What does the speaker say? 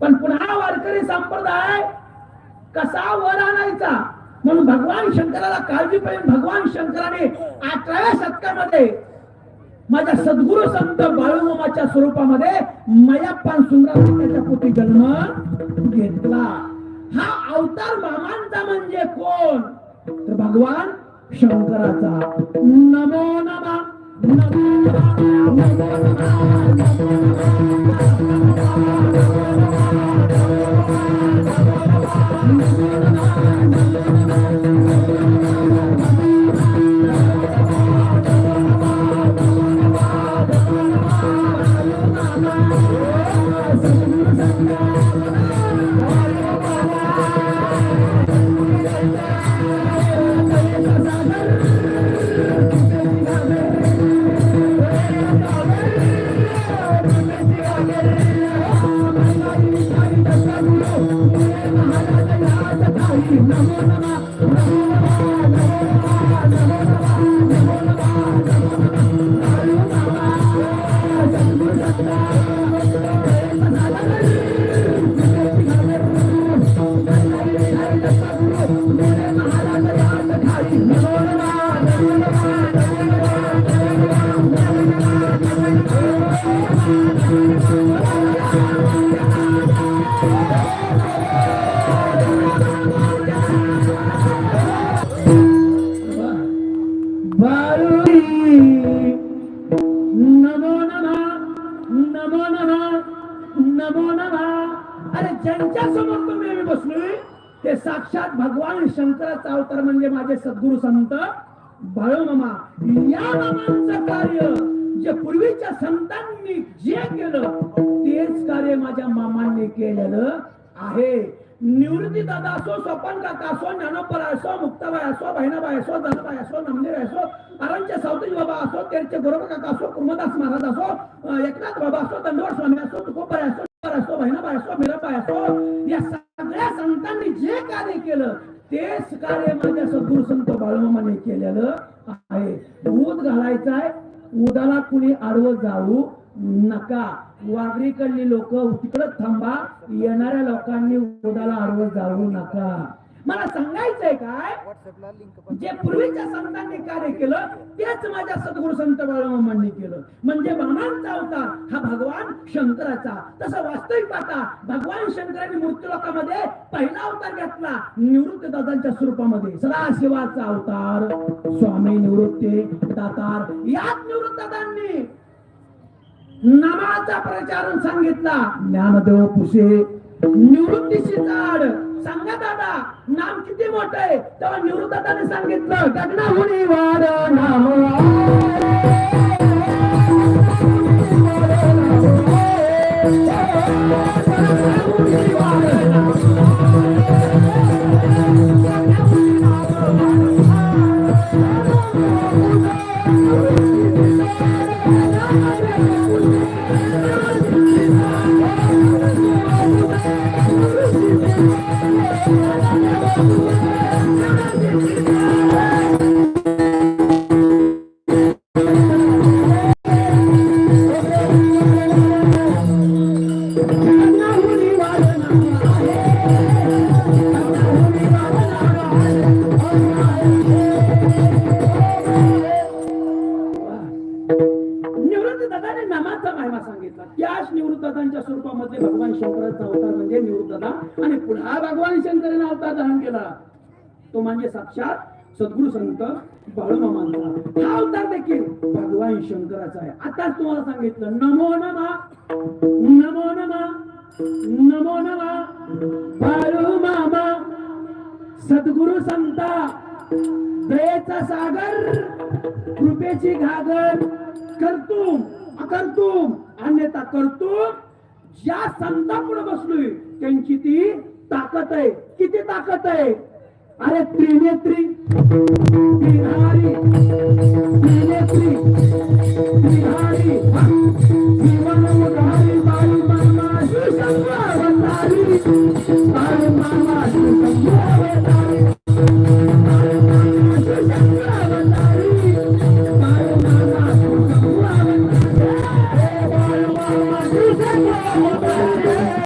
पण पुन्हा वारकरी संप्रदाय कसा वर आणायचा? म्हणून भगवान शंकराला काळजी पाहिजे. भगवान शंकराने अठराव्या शतकामध्ये माझ्या सद्गुरु संत बाळूमामाच्या स्वरूपामध्ये मयाप्पान सुंदराच्या पोटी जन्म घेतला. हा अवतार मामांचा म्हणजे कोण? तर भगवान शंकराचा. नमो नमा. नमो नमा. I'm gonna go to the. नमो नमः नमो नमः. अरे ज्यांच्या समोर तुम्ही आम्ही बसलोय ते साक्षात भगवान शंकराचा अवतार म्हणजे माझे सद्गुरु संत बाळूमामा या मामांचं कार्य जे पूर्वीच्या संतांनी जे केलं तेच कार्य माझ्या मामांनी केलेलं आहे. निवृत्ती दादा असो स्वपन काका असो ज्ञानोपर असो मुक्ताबाई असो बहिणाबाई असो दादाबाई असो नमनेर असो आरांचे सावतेज बाबा असो त्यांचे गोरोबा काका असो कुर्मदास महाराज असो एकनाथ बाबा असो दंडवट स्वामी असो तुकोबाई असो असो बहिणाबाई असो मीराबाई असो या सगळ्या संतांनी जे कार्य केलं तेच कार्य माझ्या सद्गुरु संत बाळूमामाने केलेलं आहे. दूध घालायचं आहे उदाला कुणी आडवं जाऊ नका. वागरीकडली लोक तिकडं थांबा. येणाऱ्या लोकांनी उदाला आडवं जाऊ नका. मला सांगायचंय काय? जे पूर्वीच्या संतांनी कार्य केलं तेच माझ्या सद्गुरु संत बाळमामांनी केलं. म्हणजे बाणांचा अवतार हा भगवान शंकराचा. तसं वास्तविक पाहता भगवान शंकरांनी मृत्यू लोकामध्ये पहिला अवतार घेतला निवृत्त दादांच्या स्वरूपामध्ये. सदाशिवाचा अवतार. स्वामी निवृत्ती दातार. याच निवृत्त दादांनी नामाचा प्रचार सांगितला. ज्ञानदेव पुसे निवृत्तीची झाड सांगा दादा नाम किती मोठं आहे? तेव्हा निवृत्ताने सांगितलं सांगितलं गगनाहुनी वार नाम निवृत्त दादाने नामाचा महिमा सांगितला. त्याच निवृत्तदांच्या स्वरूपामध्ये भगवान शंकराचा अवतार म्हणजे निवृत्तदा आणि पुन्हा भगवान शंकराने अवतार धारण केला. तो म्हणजे साक्षात सद्गुरु संत बाळूमामांचा हा अवतार देखील भगवान शंकराचा आहे. आताच तुम्हाला सांगितलं नमो नमा नमो नमा नमो नमा. बाळूमामा सद्गुरु संता दयेचा सागर. कृपेची घागर करतूम अकर्तूम अन्यथा करतूम ज्या संतापुढे बसलोय त्यांची ती ताकद आहे. किती ताकद आहे? अरे त्रिनेत्री त्रिहारी त्रिनेत्री त्रिहारी